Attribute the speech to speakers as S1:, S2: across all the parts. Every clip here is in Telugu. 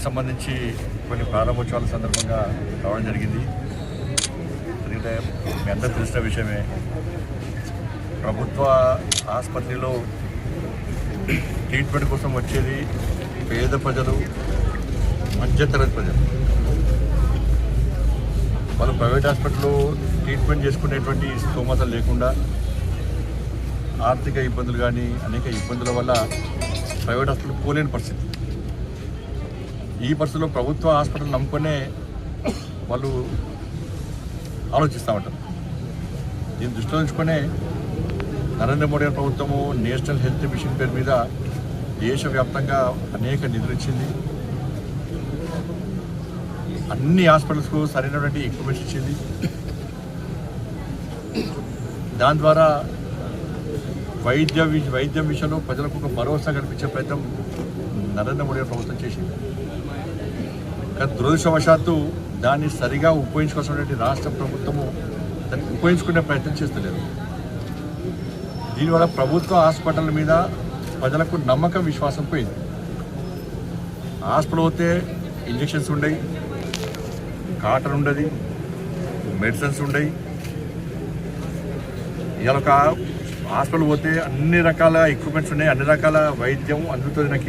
S1: హాస్పిటల్ సంబంధించి కొన్ని ప్రారంభోత్సవాల సందర్భంగా రావడం జరిగింది. ఎందుకంటే మీ అందరూ తెలిసిన విషయమే. ప్రభుత్వ ఆసుపత్రిలో ట్రీట్మెంట్ కోసం వచ్చేది పేద ప్రజలు మధ్యతరగతి ప్రజలు. వాళ్ళు ప్రైవేట్ హాస్పిటల్లో ట్రీట్మెంట్ చేసుకునేటువంటి స్తోమత లేకుండా ఆర్థిక ఇబ్బందులు కానీ అనేక ఇబ్బందుల వల్ల ప్రైవేట్ హాస్పిటల్ పోలేని పరిస్థితి. ఈ పరిస్థితిలో ప్రభుత్వ హాస్పిటల్ నమ్ముకునే వాళ్ళు ఆలోచిస్తూ ఉంటారు. దీన్ని దృష్టిలో ఉంచుకునే నరేంద్ర మోడీ గారి ప్రభుత్వము నేషనల్ హెల్త్ మిషన్ పేరు మీద దేశవ్యాప్తంగా అనేక నిధులు ఇచ్చింది. అన్ని హాస్పిటల్స్కు సరైనటువంటి ఎక్విప్మెంట్స్ ఇచ్చింది. దాని ద్వారా వైద్య వైద్యం విషయంలో ప్రజలకు ఒక భరోసా కల్పించే ప్రయత్నం నరేంద్ర మోడీ ప్రభుత్వం చేసింది. కానీ దురదృష్టవశాత్తు దాన్ని సరిగా ఉపయోగించుకోవాల్సినటువంటి రాష్ట్ర ప్రభుత్వము దాన్ని ఉపయోగించుకునే ప్రయత్నం చేస్తలేదు. దీనివల్ల ప్రభుత్వ హాస్పిటల్ మీద ప్రజలకు నమ్మకం విశ్వాసం పోయింది. హాస్పిటల్ పోతే ఇంజక్షన్స్ ఉండయి కాటన్ ఉండదు మెడిసిన్స్ ఉండయి. ఇవాళ ఒక హాస్పిటల్ పోతే అన్ని రకాల ఎక్విప్మెంట్స్ ఉన్నాయి అన్ని రకాల వైద్యం అందుతుంది నాకు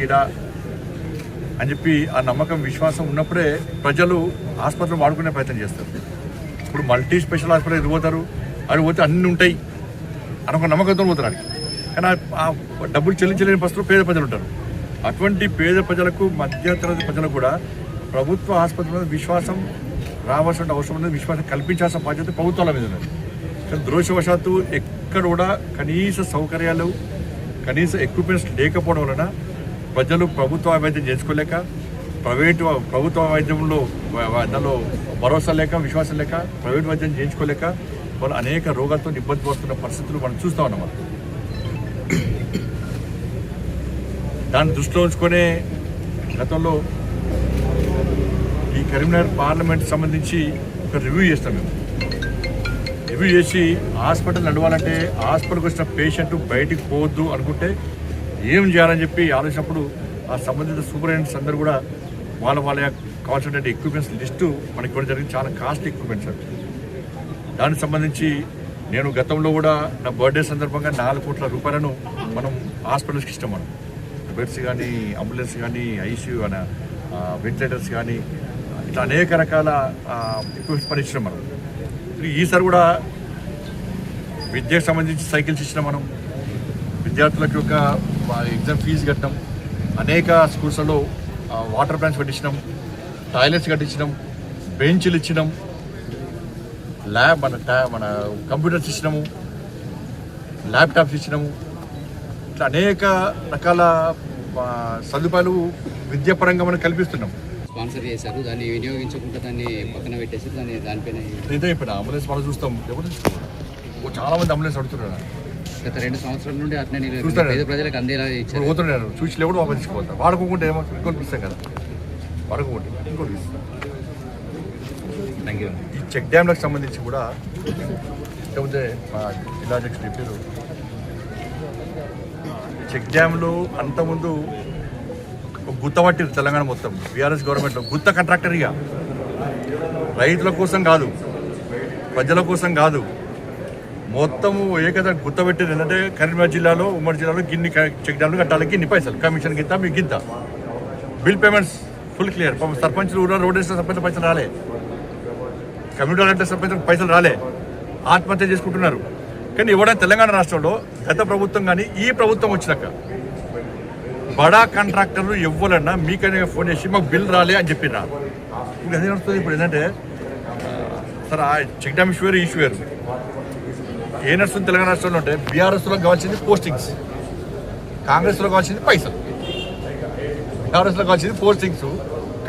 S1: అని చెప్పి ఆ నమ్మకం విశ్వాసం ఉన్నప్పుడే ప్రజలు ఆసుపత్రిని వాడుకునే ప్రయత్నం చేస్తారు. ఇప్పుడు మల్టీ స్పెషల్ హాస్పిటల్ ఎదురు పోతారు అది పోతే అన్ని ఉంటాయి అని ఒక నమ్మకంతో పోతారు అది కానీ ఆ- డబ్బులు చెల్లించలేని పరిస్థితులు పేద ప్రజలు ఉంటారు. అటువంటి పేద ప్రజలకు మధ్యతరగతి ప్రజలకు కూడా ప్రభుత్వ ఆసుపత్రి మీద విశ్వాసం రావాల్సిన అవసరం ఉన్నది విశ్వాసం కల్పించాల్సిన బాధ్యత ప్రభుత్వాల మీద ఉన్నది. కానీ దురదృష్టవశాత్తు ఎక్కడ కూడా కనీస సౌకర్యాలు కనీస ఎక్విప్మెంట్స్ లేకపోవడం వలన ప్రజలు ప్రభుత్వ వైద్యం చేసుకోలేక ప్రైవేటు ప్రభుత్వ వైద్యంలో దానిలో భరోసా లేక విశ్వాసం లేక ప్రైవేట్ వైద్యం చేయించుకోలేక వాళ్ళు అనేక రోగాలతో ఇబ్బంది పడుతున్న పరిస్థితులు మనం చూస్తూ ఉన్నాం దాన్ని దృష్టిలో ఉంచుకునే గతంలో ఈ కరీంనగర్ పార్లమెంట్ సంబంధించి ఒక రివ్యూ చేస్తాం మేము. రివ్యూ చేసి హాస్పిటల్ నడవాలంటే హాస్పిటల్కి వచ్చిన పేషెంట్ బయటికి పోవద్దు అనుకుంటే ఏం చేయాలని చెప్పి ఆలోచించినప్పుడు ఆ సంబంధిత సూపరింటెండెంట్స్ అందరూ కూడా వాళ్ళ వాళ్ళ కావాల్సినటువంటి ఎక్విప్మెంట్స్ లిస్టు మనకి ఇవ్వడం జరిగింది. చాలా కాస్ట్ ఎక్విప్మెంట్స్ అండి దానికి సంబంధించి నేను గతంలో కూడా నా బర్త్డే సందర్భంగా నాలుగు కోట్ల రూపాయలను మనం హాస్పిటల్స్కి ఇష్టం మనం. బెడ్స్ కానీ అంబులెన్స్ కానీ ఐసీయూ అన వెంటిలేటర్స్ కానీ ఇట్లా అనేక రకాల ఎక్విప్మెంట్స్ పని ఇచ్చినాం మనం. ఈసారి కూడా విద్యకు సంబంధించి సైకిల్స్ ఇచ్చినాం మనం. విద్యార్థులకు యొక్క ఎగ్జామ్ ఫీజు కట్టినాం అనేక స్కూల్స్లో వాటర్ ప్లాంట్స్ పెట్టించినాం టాయిలెట్స్ కట్టించినాం బెంచ్లు ఇచ్చినాం ల్యాబ్ మన టా- మన కంప్యూటర్స్ ఇచ్చినాము ల్యాప్టాప్స్ ఇచ్చినాము ఇట్లా అనేక రకాల సదుపాయాలు విద్యాపరంగా మనం కల్పిస్తున్నాం.
S2: స్పాన్సర్ చేశారు దాన్ని వినియోగించకుండా దాన్ని పక్కన పెట్టేసి దాన్ని దానిపైన
S1: ఇప్పుడు అంబులెన్స్ వాళ్ళు చూస్తాం. ఎవరు చాలా మంది అంబులెన్స్ అడుగుతున్నారు.
S2: గత రెండు సంవత్సరాల నుండి అట్లనే నిలబెట్టారు. ప్రజలకు అందేలా ఇచ్చారు.
S1: పోతున్నారు. చూసి లేవు వాపస్ తీసుకోవాలి వాడుకోకుంటే ఏమో ఇంకోటి ఇస్తాం కదా. వాడుకోకుంటే ఇంకోటి ఇస్తాం
S2: థ్యాంక్ యూ
S1: ఈ చెక్ డ్యామ్లకు సంబంధించి కూడా లేకపోతే మా జిల్లా అధ్యక్షుడు చెప్పారు. చెక్ డ్యామ్లు అంతకుముందు ఒక గుత్త పట్టిరు తెలంగాణ మొత్తం. బీఆర్ఎస్ గవర్నమెంట్లో. గుత్త కాంట్రాక్టర్ ఇక. రైతుల కోసం కాదు. ప్రజల కోసం కాదు. మొత్తము ఏకదా గుత్త ఏంటంటే కరీంనగర్ జిల్లాలో ఉమ్మడి జిల్లాలో గిన్ని చెక్ డ్యామ్లు కట్టాలకి గిన్ని పైసలు కమిషన్ గింత మీకు గింత బిల్ పేమెంట్స్ ఫుల్ క్లియర్ పాపం సర్పంచ్లు ఊళ్ళో రోడ్ వేసిన సర్పంచ్ పైసలు రాలే. కమ్యూనిటీ అంటే సర్పంచ్ పైసలు రాలే. ఆత్మహత్య చేసుకుంటున్నారు. కానీ ఇవ్వడానికి తెలంగాణ రాష్ట్రంలో గత ప్రభుత్వం కానీ ఈ ప్రభుత్వం వచ్చినాక బడా కాంట్రాక్టర్లు ఇవ్వాలన్నా మీకనే ఫోన్ చేసి మాకు బిల్ రాలే అని చెప్పినా ఇప్పుడు అదే నడుస్తుంది? ఇప్పుడు ఏంటంటే సార్ ఆ చెక్ డ్యామ్ ఇష్యూ వేరు ఇష్యూ వేరు. ఏ నడుస్తుంది? తెలంగాణ రాష్ట్రంలో అంటే బీఆర్ఎస్లో కావాల్సింది పోస్టింగ్స్. కాంగ్రెస్లో కావాల్సింది పైసలు. బీఆర్ఎస్లో కావాల్సింది పోస్టింగ్స్.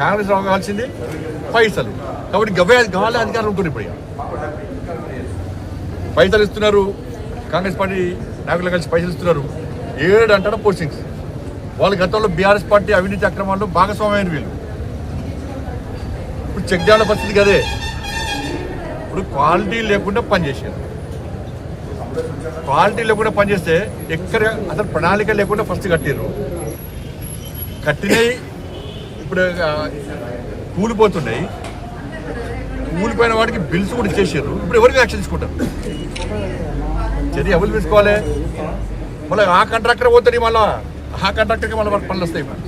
S1: కాంగ్రెస్లో కావాల్సింది పైసలు. కాబట్టి గవే గవాలే అధికారం ఉంటుంది ఇప్పుడు పైసలు ఇస్తున్నారు. కాంగ్రెస్ పార్టీ నాయకులు కలిసి పైసలు ఇస్తున్నారు. ఏడు అంటారు పోస్టింగ్స్. వాళ్ళ గతంలో బీఆర్ఎస్ పార్టీ అవినీతి అక్రమాల్లో భాగస్వామ్యమైన వీళ్ళు. ఇప్పుడు చెక్ డ్యామ్ల పరిస్థితి కదే. ఇప్పుడు క్వాలిటీ లేకుండా పనిచేసారు క్వాలిటీ లేకుండా పనిచేస్తే ఎక్కడ అసలు ప్రణాళిక లేకుండా ఫస్ట్ కట్టారు కట్టినవి ఇప్పుడు కూలిపోతున్నాయి. కూలిపోయిన వాడికి బిల్స్ కూడా ఇచ్చేసారు ఇప్పుడు ఎవరికి యాక్షన్ తీసుకుంటారు? చర్య ఎవరు తీసుకోవాలి? మళ్ళీ ఆ కాంట్రాక్టర్ పోతుంది మళ్ళా ఆ కాంట్రాక్టర్కి మళ్ళీ పనులు వస్తాయి మరి.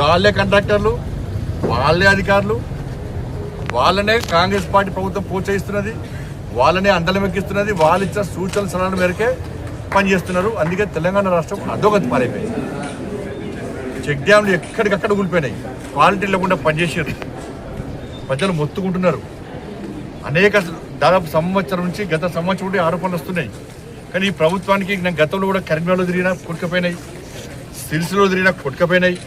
S1: వాళ్ళే కాంట్రాక్టర్లు వాళ్ళే అధికారులు వాళ్ళనే కాంగ్రెస్ పార్టీ ప్రభుత్వం ప్రోత్సహిస్తున్నది. వాళ్ళనే అందలం ఎక్కిస్తున్నది వాళ్ళు ఇచ్చిన సూచనల సలహాల మేరకే పనిచేస్తున్నారు. అందుకే తెలంగాణ రాష్ట్రం అధోగతి పారైపోయింది చెక్ డ్యామ్లు ఎక్కడికక్కడ కూలిపోయినాయి. క్వాలిటీ లేకుండా పనిచేసారు ప్రజలు మొత్తుకుంటున్నారు. అనేక దాదాపు సంవత్సరం నుంచి గత సంవత్సరం నుండి ఆరోపణలు వస్తున్నాయి. కానీ ఈ ప్రభుత్వానికి నేను గతంలో కూడా కరీంనగర్లో తిరిగినా కొట్టుకపోయినాయి. సిరిసిలో తిరిగినా కొట్టుకపోయినాయి.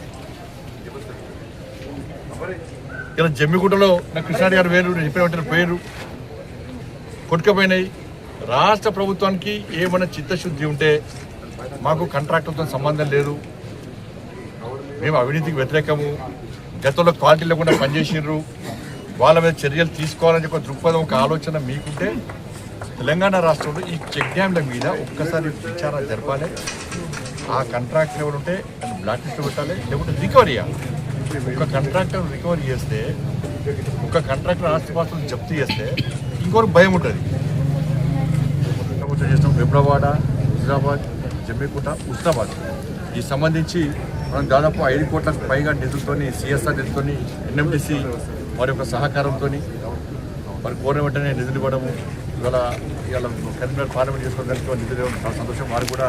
S1: ఇలా జమ్మిగుట్టలో నా కృష్ణారెడ్డి గారు వేరు నేను చెప్పిన పేరు. కొట్టుకపోయినాయి. రాష్ట్ర ప్రభుత్వానికి ఏమైనా చిత్తశుద్ధి ఉంటే మాకు కాంట్రాక్టర్తో సంబంధం లేదు. మేము అవినీతికి వ్యతిరేకము. గతంలో క్వాలిటీ లేకుండా పనిచేసినారు వాళ్ళ మీద చర్యలు తీసుకోవాలని ఒక దృక్పథం ఒక ఆలోచన మీకుంటే తెలంగాణ రాష్ట్రంలో ఈ చెక్ డ్యామ్ల మీద ఒక్కసారి విచారణ జరపాలి. ఆ కాంట్రాక్టర్ ఎవరు ఉంటే బ్లాక్ లిస్ట్ పెట్టాలి. లేకుంటే రికవరీ చేయాలి ఒక కాంట్రాక్టర్ రికవరీ చేస్తే ఒక కాంట్రాక్టర్ ఆస్తిపాస్తులు జప్తు చేస్తే ఇంకొకరికి భయం ఉంటుంది. ప్రభుత్వం చేస్తాం వెబ్రవాడ హుజరాబాద్ జమ్మికుంట ఉస్నాబాద్ ఈ సంబంధించి మనం దాదాపు ఐదు కోట్లకు పైగా నిధులతోని సిఎస్ఆర్ నిధులతో ఎన్ఎండిసి వారి యొక్క సహకారంతో వారి కోరిన వెంటనే నిధులు ఇవ్వడము ఇవాళ ఇవాళ కరీంనగర్ పార్లమెంట్ చేసుకోవడానికి నిధులు ఇవ్వడం చాలా సంతోషం. వారు కూడా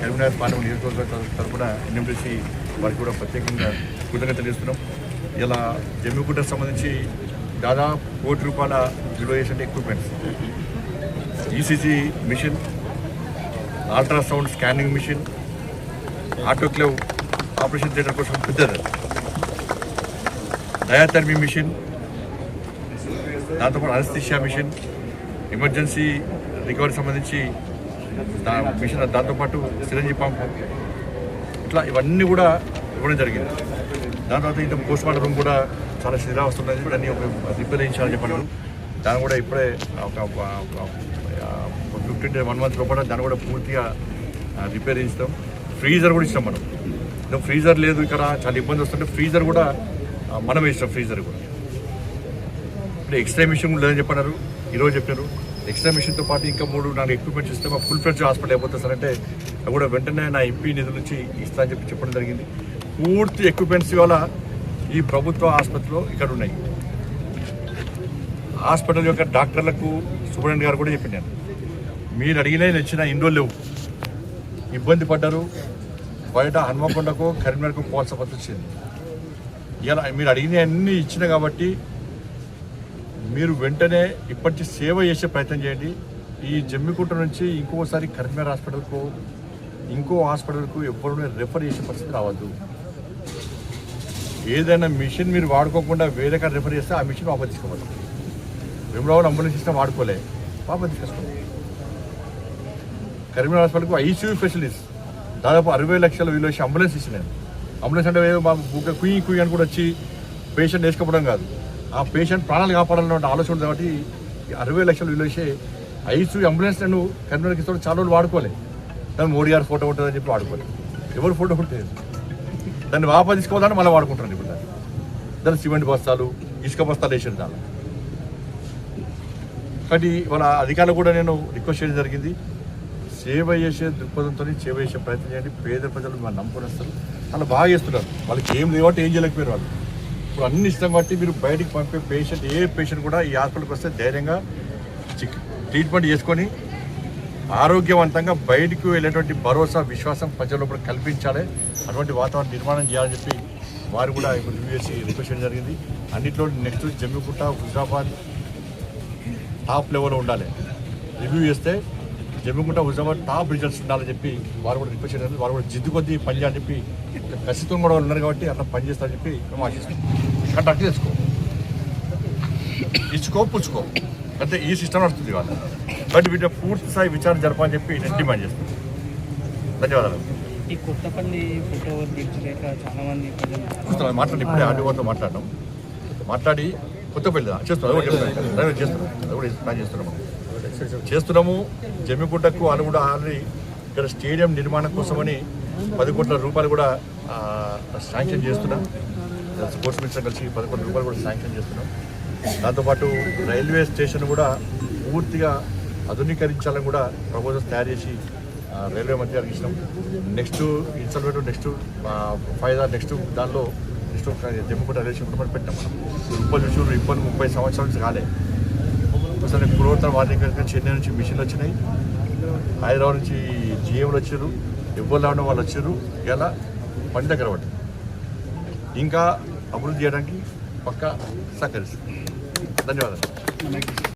S1: కరీంనగర్ పార్లమెంట్ నియోజకవర్గం తరఫున ఎన్ఎండిసి వారికి కూడా ప్రత్యేకంగా కృతజ్ఞత తెలుస్తున్నాం ఇలా జమ్మికుంటకు సంబంధించి దాదాపు కోటి రూపాయల విలువ చేసే equipments ECG machine ultrasound scanning machine autoclave operation theatre కోసం పెద్దది డయాథర్మీ మిషన్ దాంతోపాటు అనస్థిషియా మిషన్ ఎమర్జెన్సీ రికవరీ సంబంధించి దా మిషన్ దాంతోపాటు సిరంజీ పంప్ ఇట్లా ఇవన్నీ కూడా ఇవ్వడం జరిగింది. దాని తర్వాత ఇంత పోస్ట్ మార్టం రూమ్ కూడా చాలా శిథిలావస్థ ఉన్నది కూడా అన్ని ఒక రిపేర్ చేయించాలని చెప్పాను దాన్ని కూడా ఇప్పుడే ఒక ఫిఫ్టీన్ డే వన్ మంత్ లోపల దాన్ని కూడా పూర్తిగా రిపేర్ చేయిస్తాం ఫ్రీజర్ కూడా ఇస్తాం మనం. ఇంకా ఫ్రీజర్ లేదు ఇక్కడ చాలా ఇబ్బంది వస్తుంటే ఫ్రీజర్ కూడా మనమే ఇస్తాం ఫ్రీజర్ కూడా. ఇప్పుడు ఎక్స్ట్రా మిషన్ కూడా లేదని చెప్పన్నారు. ఈరోజు చెప్పారు. ఎక్స్ట్రా మిషన్తో పాటు ఇంకా మూడు నాలుగు ఎక్విప్మెంట్స్ ఇస్తే మా ఫుల్ ఫ్లెడ్జ్ హాస్పిటల్ అయిపోతుంది సార్. అంటే అది కూడా వెంటనే నా ఎంపీ నిధుల నుంచి ఇస్తా అని చెప్పి చెప్పడం జరిగింది. పూర్తి ఎక్విప్మెంట్స్ ఇవాళ ఈ ప్రభుత్వ ఆసుపత్రిలో ఇక్కడ ఉన్నాయి. హాస్పిటల్ యొక్క డాక్టర్లకు సూపరింటెండెంట్ గారు కూడా చెప్పినాను మీరు అడిగిన నచ్చిన ఇండో లేవు. ఇబ్బంది పడ్డారు. బయట హనుమకొండకు కరీంనగర్కు పోవాల్సిన పరిస్థితి వచ్చింది. ఇలా మీరు అడిగిన అన్నీ ఇచ్చిన కాబట్టి మీరు వెంటనే ఇప్పటి సేవ చేసే ప్రయత్నం చేయండి. ఈ జమ్మికుంట నుంచి ఇంకోసారి కరీంనగర్ హాస్పిటల్కు ఇంకో హాస్పిటల్కు ఎవరు రెఫర్ చేసే పరిస్థితి రావద్దు. ఏదైనా మిషన్ మీరు వాడుకోకుండా వేరే కాడ రిఫర్ చేస్తే ఆ మిషన్ వాపస్ తీసుకోవాలి. విమరావు అంబులెన్స్ సిస్టమ్ వాడుకోలే వాపస్ తీసుకోండి కరీంనగర్ హాస్పిటల్కు ఐసీయూ ఫెసిలిటీస్ దాదాపు అరవై లక్షల విలువ చేసి అంబులెన్స్ ఇచ్చినాయి అంబులెన్స్ అంటే మా బుక్క కుయ్యి కుయ్యి అని కూడా వచ్చి పేషెంట్ వేసుకోవడం కాదు. ఆ పేషెంట్ ప్రాణాలు కాపాడాలన్న ఆలోచన ఉంది కాబట్టి అరవై లక్షలు విలువ ఐసీయూ అంబులెన్స్ నేను కరీంనగర్కి ఇస్తాడు చాలా రోజులు వాడుకోలేదు దాన్ని మోడీ గారు ఫోటో ఉంటుందని చెప్పి వాడుకోలేదు ఎవరు ఫోటో ఉంటుంది దాన్ని వాపస్ తీసుకోవాలని మళ్ళీ వాడుకుంటారు ఇప్పుడు దాన్ని. దాని సిమెంట్ బస్తాలు ఇసుక బస్తాలు వేసారు దాన్ని కాబట్టి వాళ్ళ అధికారులు కూడా నేను రిక్వెస్ట్ చేయడం జరిగింది. సేవ చేసే దృక్పథంతో సేవ చేసే ప్రయత్నం చేయండి. పేద ప్రజలు వాళ్ళు నమ్ముకొని వస్తారు. వాళ్ళు బాగా చేస్తున్నారు. వాళ్ళకి ఏం లేవట్టి ఏం చేయలేకపోయారు వాళ్ళు. ఇప్పుడు అన్ని ఇష్టం బట్టి మీరు బయటికి పంపే పేషెంట్ ఏ పేషెంట్ కూడా ఈ హాస్పిటల్కి వస్తే ధైర్యంగా ట్రీట్మెంట్ చేసుకొని ఆరోగ్యవంతంగా బయటకు వెళ్ళేటువంటి భరోసా విశ్వాసం ప్రజల లోపల కల్పించాలి. అటువంటి వాతావరణం నిర్మాణం చేయాలని చెప్పి వారు కూడా ఇప్పుడు రివ్యూ చేసి రిక్వెస్ట్ చేయడం జరిగింది. అన్నింటిలో నెక్స్ట్ జమ్మికుంట హుజాబాద్ టాప్ లెవెల్లో ఉండాలి. రివ్యూ చేస్తే జమ్మికుంట హుజాబాద్ టాప్ రిజల్ట్స్ ఉండాలని చెప్పి వారు కూడా రిక్వెస్ట్ చేయడం జరిగింది. వారు కూడా జిద్దు కొద్దీ పని చేయాలని చెప్పి ఖచ్చితంగా కూడా వాళ్ళు ఉన్నారు కాబట్టి అట్లా పని చేస్తారని చెప్పి మేము ఆశిస్తున్నాం. కంటాక్ట్ చేసుకో. ఇచ్చుకో పుచ్చుకో. అంటే ఈ సిస్టమ్ నడుస్తుంది వాళ్ళు బట్ వీటి పూర్తి స్థాయి విచారణ జరపాలని చెప్పి నేను డిమాండ్ చేస్తున్నాను ధన్యవాదాలు.
S3: ఈ కొత్తపల్లి చాలా మంది ప్రజలు
S1: చూస్తున్నాం మాట్లాడి ఇప్పుడే ఆర్డీఓతో మాట్లాడినాం మాట్లాడి కొత్త పెళ్ళి చేస్తున్నాం అది కూడా చేస్తున్నాం అది కూడా ప్లాన్ చేస్తున్నాము. చేస్తున్నాము జమ్మిగుట్టకు వాళ్ళు కూడా ఆల్రెడీ ఇక్కడ స్టేడియం నిర్మాణం కోసమని పది కోట్ల రూపాయలు కూడా శాంక్షన్ చేస్తున్నాం. స్పోర్ట్స్ మినిస్టర్ కలిసి పది కోట్ల రూపాయలు కూడా శాంక్షన్ చేస్తున్నాం. దాంతోపాటు రైల్వే స్టేషన్ కూడా పూర్తిగా ఆధునీకరించాలని కూడా ప్రపోజల్స్ తయారు చేసి రైల్వే మంత్రి గారికి ఇచ్చినాం. Next instalment next five next దానిలో నెక్స్ట్ జమ్మికుంట రైల్వే స్టేషన్ కూడా పెట్టాం మనం. ఉప్పల్ ఇప్పటి ముప్పై సంవత్సరాల నుంచి కాలే. అసలు పూర్వోత్తర వాటికైతే చెన్నై నుంచి మిషన్లు వచ్చినాయి. హైదరాబాద్ నుంచి జిఎంలు వచ్చారు ఎవ్వరు లేవడం వాళ్ళు వచ్చారు ఇలా పని దగ్గర పట్టి ఇంకా అభివృద్ధి చేయడానికి పక్కా సహకరిస్తుంది ధన్యవాదాలు